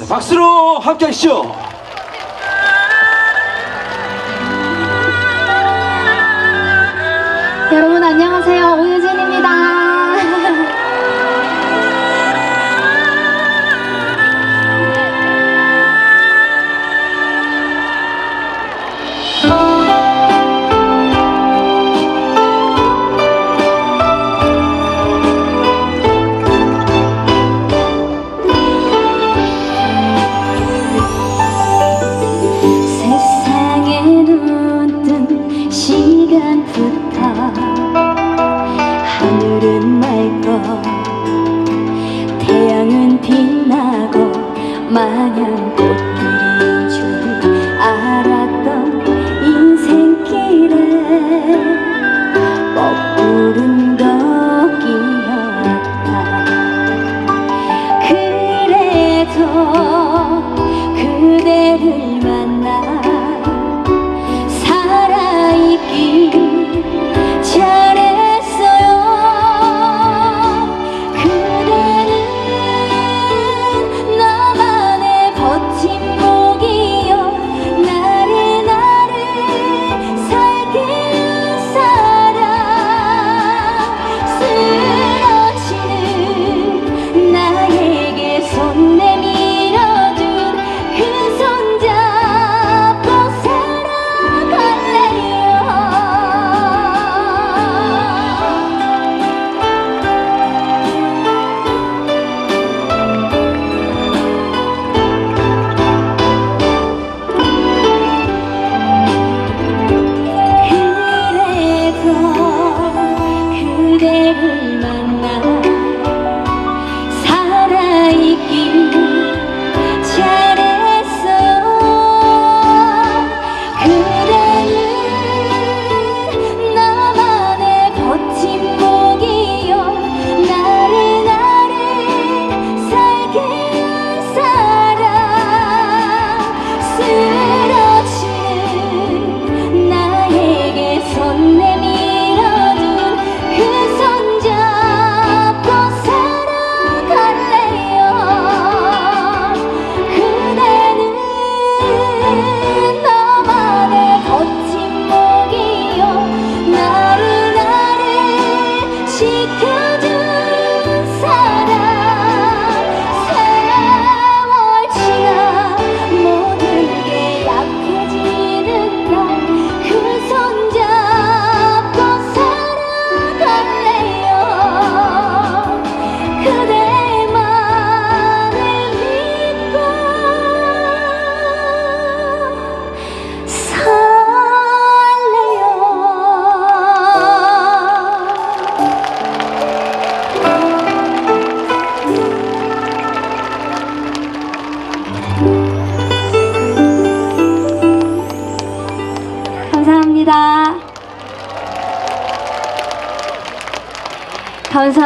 자, 박수로 함께 하시죠. 여러분 안녕하세요. 오유 마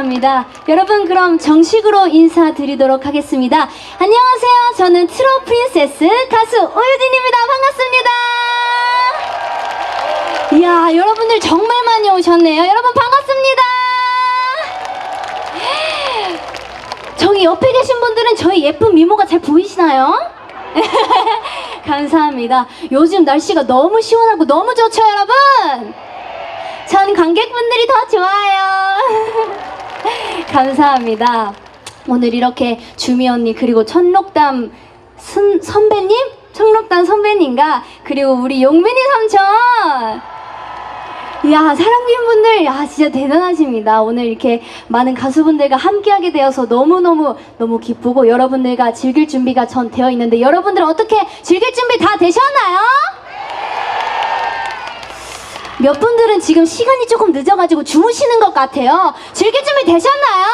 감사합니다. 여러분 그럼 정식으로 인사드리도록 하겠습니다. 안녕하세요. 저는 트로 프린세스 가수 오유진입니다. 반갑습니다. 이야 여러분들 정말 많이 오셨네요. 여러분 반갑습니다. 저기 옆에 계신 분들은 저희 예쁜 미모가 잘 보이시나요? 감사합니다. 요즘 날씨가 너무 시원하고 너무 좋죠, 여러분? 전 관객분들이 더 좋아요. 감사합니다. 오늘 이렇게 주미 언니 그리고 천록담 순, 선배님? 천록담 선배님과 그리고 우리 용민이 삼촌 이야 사랑꾼분들 야 진짜 대단하십니다 오늘 이렇게 많은 가수분들과 함께하게 되어서 너무너무 너무 기쁘고 여러분들과 즐길 준비가 전 되어 있는데 여러분들 어떻게 즐길 준비 다 되셨나요? 몇 분들은 지금 시간이 조금 늦어가지고 주무시는 것 같아요 즐길 준비 되셨나요?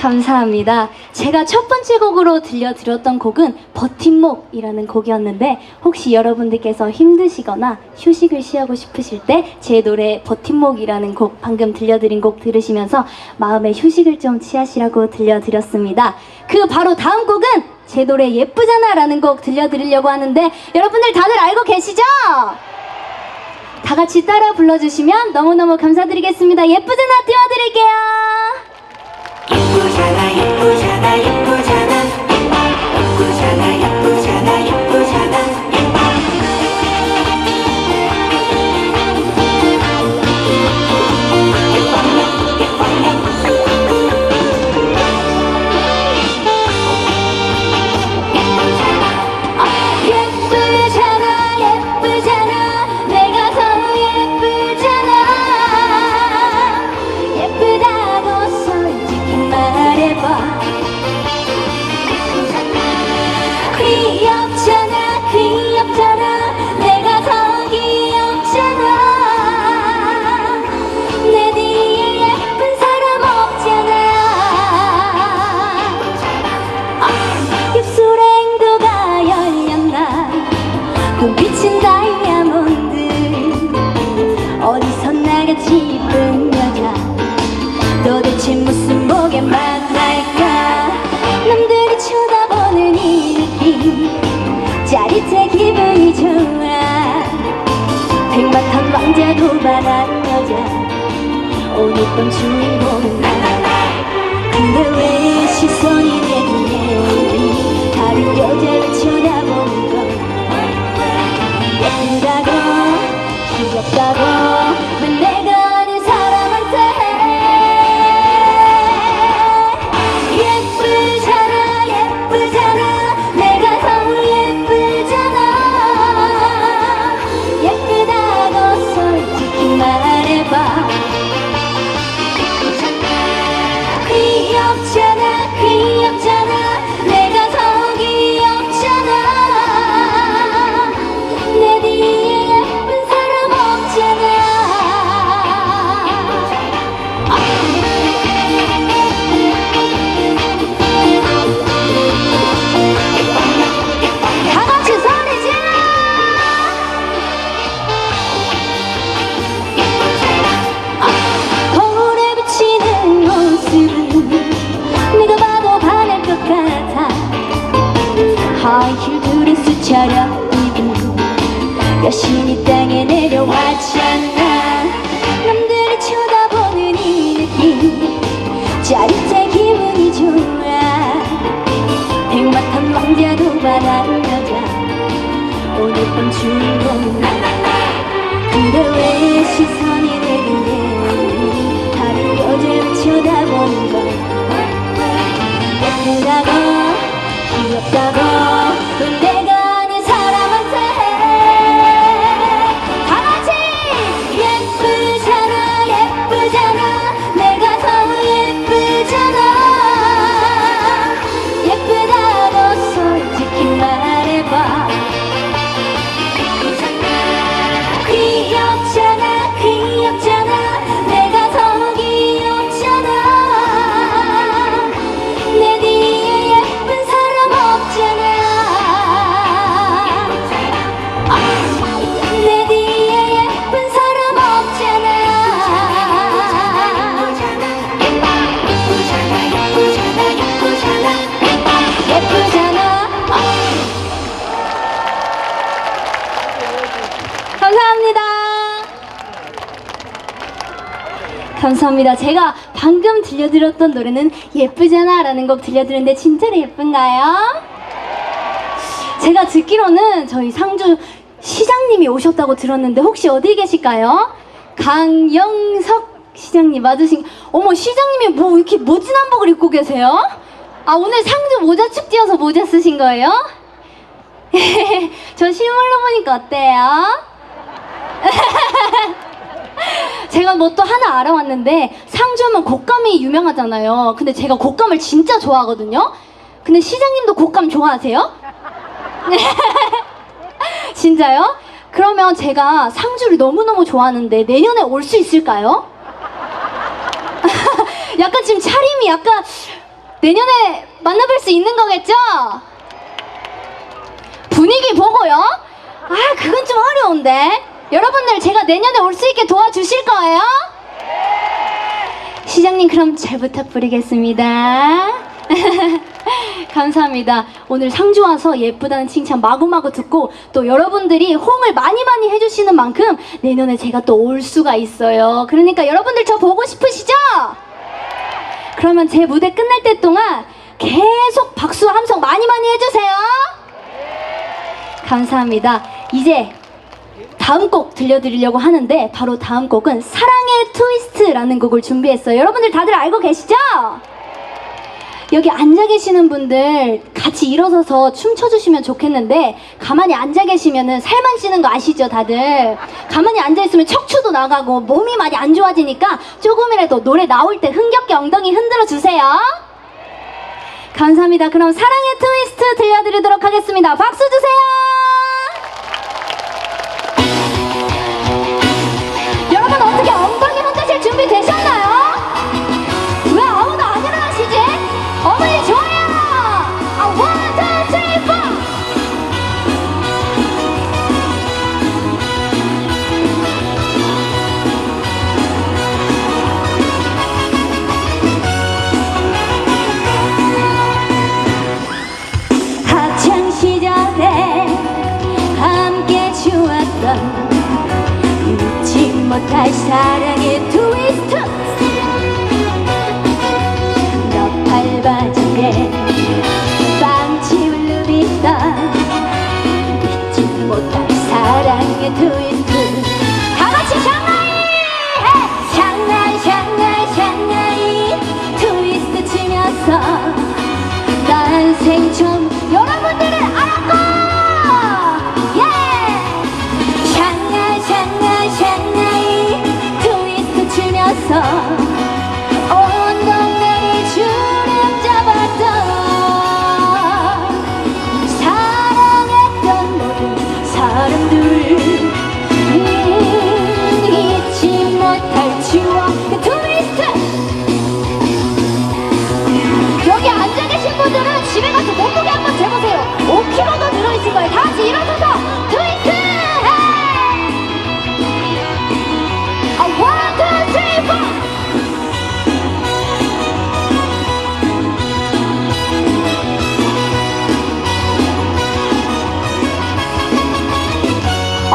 감사합니다. 제가 첫 번째 곡으로 들려드렸던 곡은 버팀목이라는 곡이었는데 혹시 여러분들께서 힘드시거나 휴식을 취하고 싶으실 때 제 노래 버팀목이라는 곡 방금 들려드린 곡 들으시면서 마음의 휴식을 좀 취하시라고 들려드렸습니다. 그 바로 다음 곡은 제 노래 예쁘잖아 라는 곡 들려드리려고 하는데 여러분들 다들 알고 계시죠? 다 같이 따라 불러주시면 너무너무 감사드리겠습니다. 예쁘잖아 띄워드릴게요. 예쁘잖아 예쁘잖아 예쁘 오늘 밤 주인공은 나 근데 왜 시선이 내게 다른 여자를 쳐다보는 건 예쁘다고 귀엽다고 감사합니다. 제가 방금 들려드렸던 노래는 예쁘잖아 라는 곡 들려드렸는데 진짜로 예쁜가요? 제가 듣기로는 저희 상주 시장님이 오셨다고 들었는데 혹시 어디 계실까요? 강영석 시장님 맞으신 어머 시장님이 뭐 이렇게 멋진 한복을 입고 계세요? 아 오늘 상주 모자 축제여서 모자 쓰신 거예요? 저 실물로 보니까 어때요? 제가 뭐 또 하나 알아왔는데 상주하면 곶감이 유명하잖아요. 근데 제가 곶감을 진짜 좋아하거든요. 근데 시장님도 곶감 좋아하세요? 진짜요? 그러면 제가 상주를 너무너무 좋아하는데 내년에 올 수 있을까요? 약간 지금 차림이 약간 내년에 만나뵐 수 있는 거겠죠? 분위기 보고요. 아, 그건 좀 어려운데. 여러분들 제가 내년에 올 수 있게 도와주실 거예요? 시장님 그럼 잘 부탁드리겠습니다. 감사합니다. 오늘 상주 와서 예쁘다는 칭찬 마구마구 듣고 또 여러분들이 호응을 많이 많이 해주시는 만큼 내년에 제가 또 올 수가 있어요. 그러니까 여러분들 저 보고 싶으시죠? 그러면 제 무대 끝날 때 동안 계속 박수 함성 많이 많이 해주세요. 감사합니다. 이제 다음 곡 들려드리려고 하는데 바로 다음 곡은 사랑의 트위스트라는 곡을 준비했어요. 여러분들 다들 알고 계시죠? 여기 앉아 계시는 분들 같이 일어서서 춤춰주시면 좋겠는데 가만히 앉아 계시면은 살만 찌는 거 아시죠 다들? 가만히 앉아 있으면 척추도 나가고 몸이 많이 안 좋아지니까 조금이라도 노래 나올 때 흥겹게 엉덩이 흔들어 주세요. 감사합니다. 그럼 사랑의 트위스트 들려드리도록 하겠습니다. 박수 주세요 어떻게 엉덩이 흔드실 준비 되셨나요?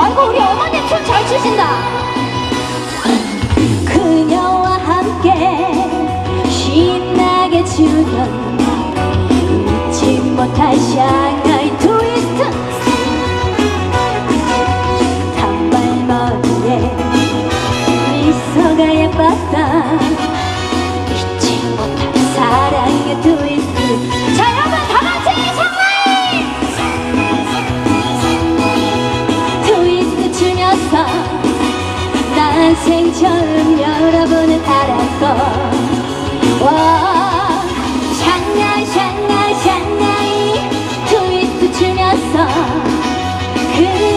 아이고 우리 어머님 춤잘 추신다. 그녀와 함께 신나게 추던 잊지 못할 샹하이 트위스트 단발머리에 미소가 예뻤다. 잊지 못할 사랑의 트위스트 난 생처음 여러분을 알았고 와 샹하이 샹하이 샹하이. 트위스트 추면서 그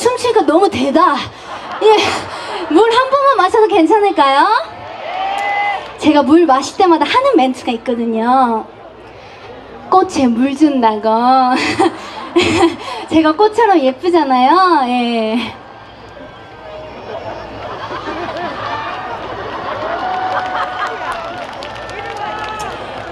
춤추니까 너무 대다. 예, 물 한 번만 마셔도 괜찮을까요? 제가 물 마실 때마다 하는 멘트가 있거든요. 꽃에 물 준다고. 제가 꽃처럼 예쁘잖아요. 예.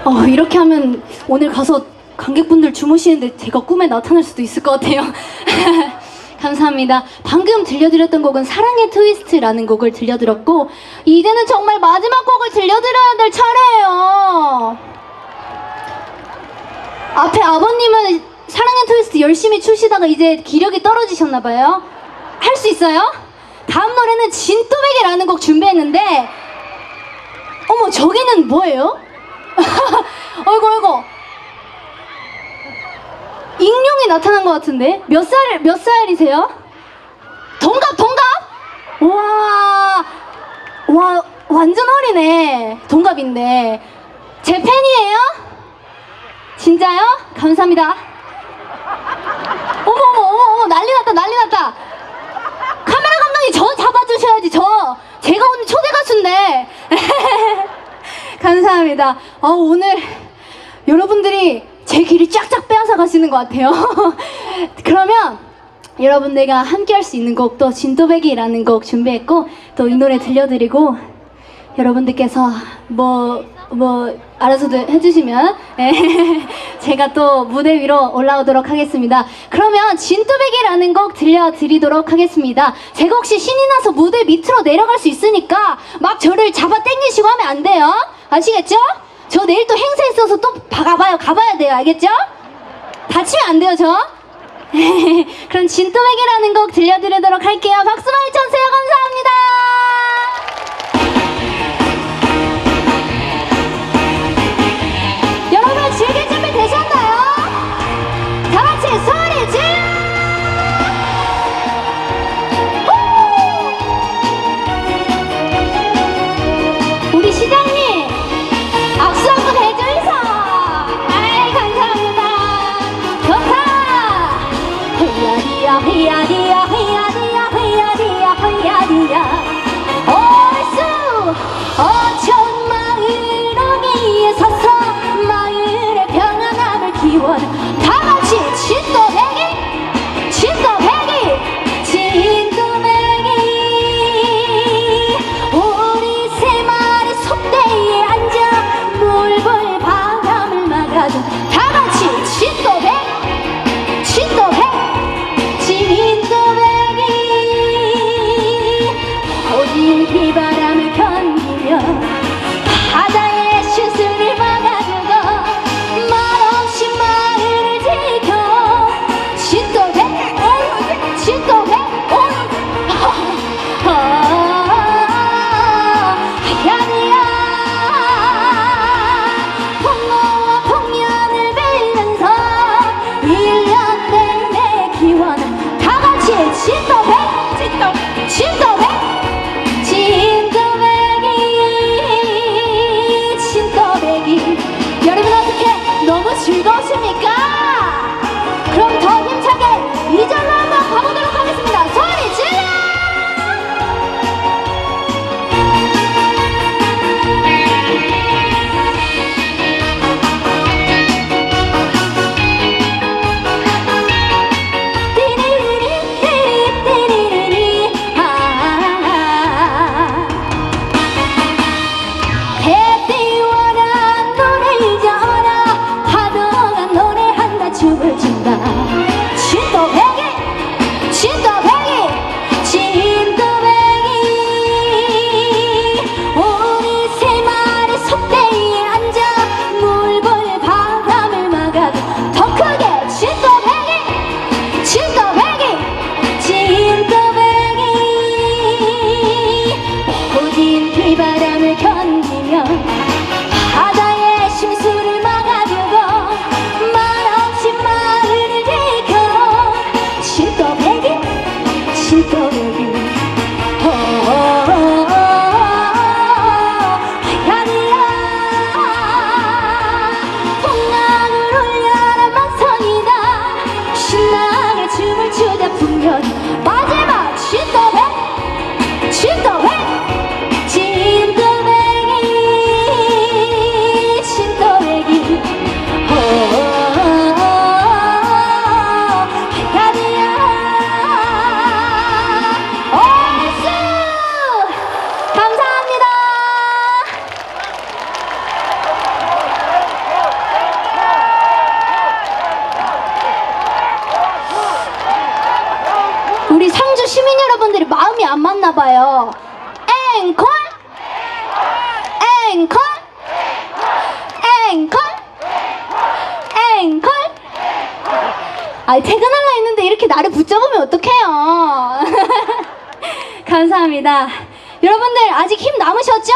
어, 이렇게 하면 오늘 가서 관객분들 주무시는데 제가 꿈에 나타날 수도 있을 것 같아요. 감사합니다. 방금 들려드렸던 곡은 사랑의 트위스트라는 곡을 들려드렸고, 이제는 정말 마지막 곡을 들려드려야 될 차례예요. 앞에 아버님은 사랑의 트위스트 열심히 추시다가 이제 기력이 떨어지셨나 봐요. 할 수 있어요? 다음 노래는 진또배기라는 곡 준비했는데, 어머, 저기는 뭐예요? 어이구 어이구 익룡이 나타난 것 같은데 몇 살 몇 살이세요? 동갑 동갑? 와, 와 완전 어리네 동갑인데 제 팬이에요? 진짜요? 감사합니다. 어머 어머 어머 난리 났다 난리 났다. 카메라 감독님 저 잡아주셔야지 저 제가 오늘 초대 가수인데. 감사합니다. 아, 오늘 여러분들이 제 길을 쫙쫙 빼앗아 가시는 것 같아요. 그러면 여러분들과 함께 할 수 있는 곡도 진또배기라는 곡 준비했고 또 이 노래 들려드리고 여러분들께서 뭐, 뭐, 알아서들 해주시면, 예, 제가 또 무대 위로 올라오도록 하겠습니다. 그러면 진또배기라는 곡 들려드리도록 하겠습니다. 제가 혹시 신이 나서 무대 밑으로 내려갈 수 있으니까 막 저를 잡아 당기시고 하면 안 돼요. 아시겠죠? 저 내일 또 행사 있어서 또 가- 가봐요. 가봐야 돼요. 알겠죠? 다치면 안 돼요, 저. 그럼 진또배기라는 곡 들려드리도록 할게요. 박수 많이 쳐주세요. 감사합니다. 맞나 봐요. 앵콜? 앵콜? 앵콜? 앵콜? 아, 퇴근할라 했는데 이렇게 나를 붙잡으면 어떡해요? 감사합니다. 여러분들 아직 힘 남으셨죠?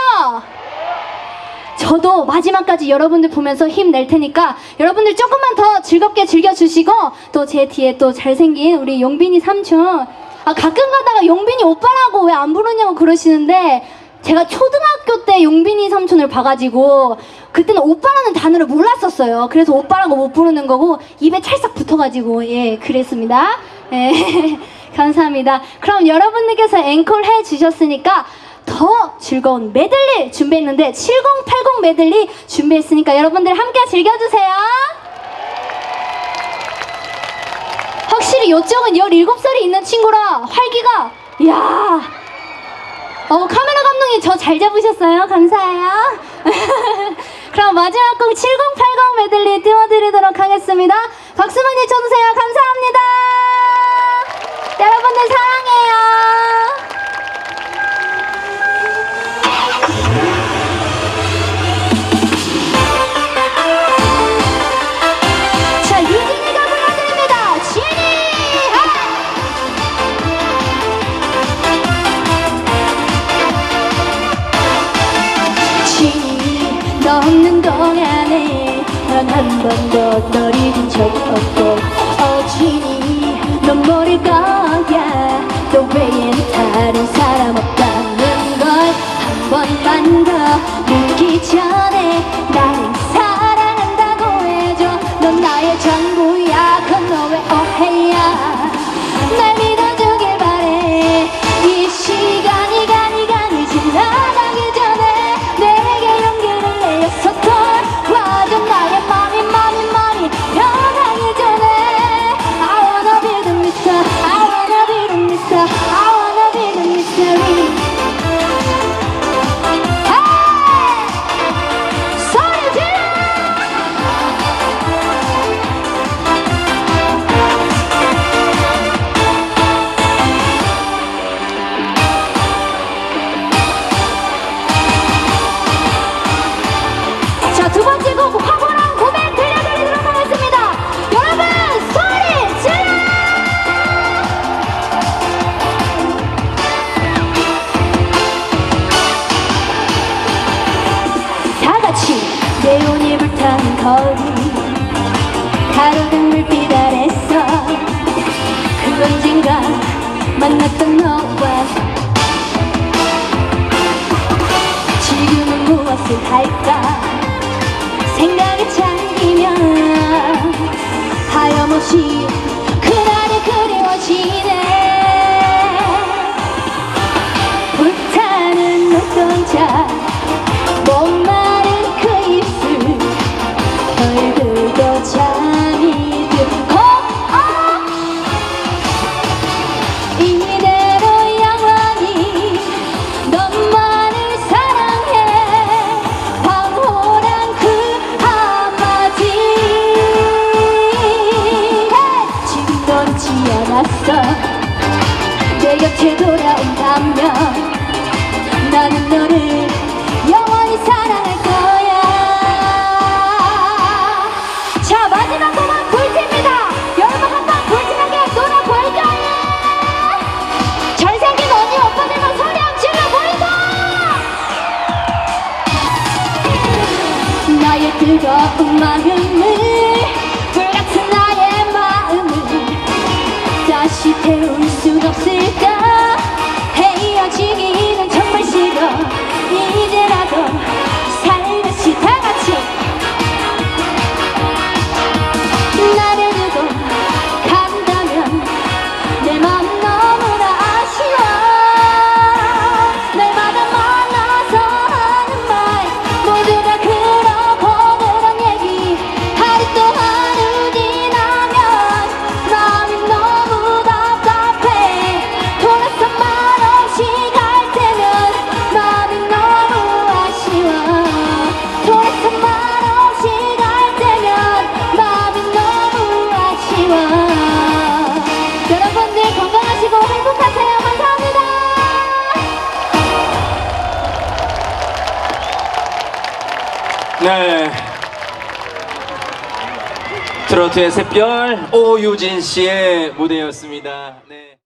저도 마지막까지 여러분들 보면서 힘낼 테니까 여러분들 조금만 더 즐겁게 즐겨주시고 또 제 뒤에 또 잘생긴 우리 용빈이 삼촌 아 가끔 가다가 용빈이 오빠라고 왜 안 부르냐고 그러시는데 제가 초등학교 때 용빈이 삼촌을 봐가지고 그때는 오빠라는 단어를 몰랐었어요. 그래서 오빠라고 못 부르는 거고 입에 찰싹 붙어가지고 예 그랬습니다. 예 감사합니다. 그럼 여러분들께서 앵콜 해주셨으니까 더 즐거운 메들리 준비했는데 7080 메들리 준비했으니까 여러분들 함께 즐겨주세요. 확실히 이쪽은 17살이 있는 친구라 활기가 이야. 어 카메라 감독님 저 잘 잡으셨어요? 감사해요. 그럼 마지막 곡 7080 메들리 띄워드리도록 하겠습니다. 박수 많이 쳐주세요. 감사합니다. 여러분들 사랑해요 너와 지금은 무엇을 할까? 생각에 잠기면 하염없이 않았어. 내 곁에 돌아온다면 나는 너를 영원히 사랑할 거야. 자 마지막 곡은 불티입니다. 여러분 한번 불티나게 놀아볼까요? 잘생긴 언니 오빠들만 소리 한번 질러보이자 나의 뜨거운 마음 태울 순 없을 트로트의 샛별 오유진 씨의 무대였습니다. 네.